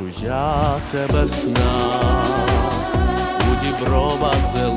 Бачу я тебе в снах, у дібровах зелених